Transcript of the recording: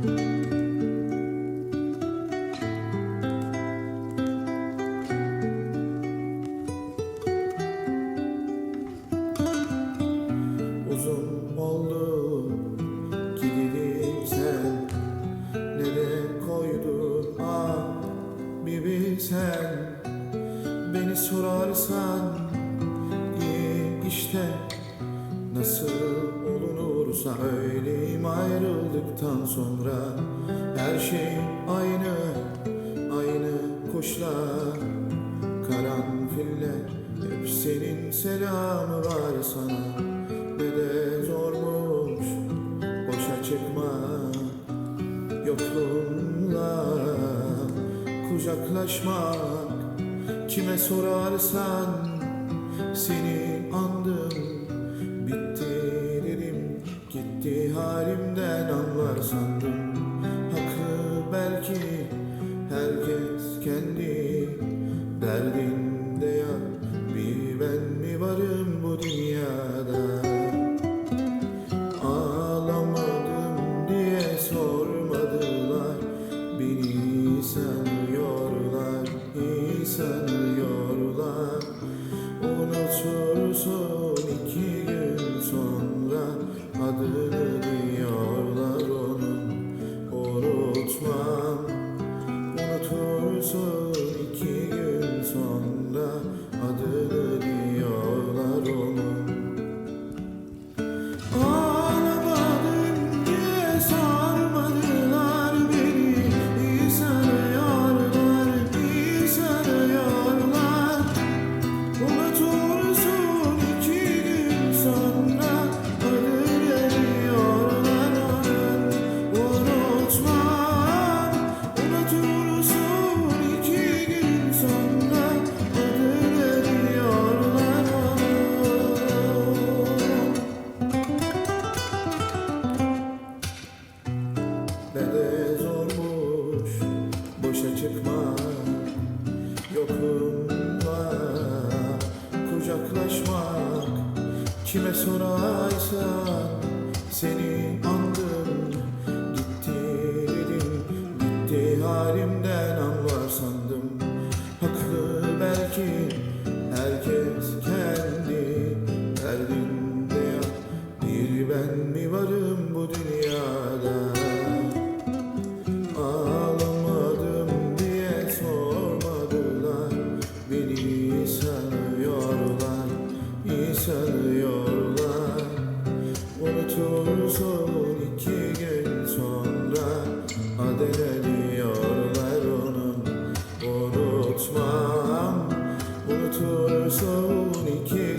Uzun oldu gidelim sen Nereye koydun? Ah bir bilsen Beni sorarsan iyi işte Nasıl olunursa öyleyim ayrıldıktan sonra Her şey aynı, aynı kuşlar. Karanfiller hep senin selamı var sana. Ne de zormuş boşa çıkma. Yokluğunla kucaklaşmak. Kime sorarsan seni andım Kime sorarsan seni andım. Gitti dedim gitti halimden anlar sandım. Haklı belki herkes otursa on iki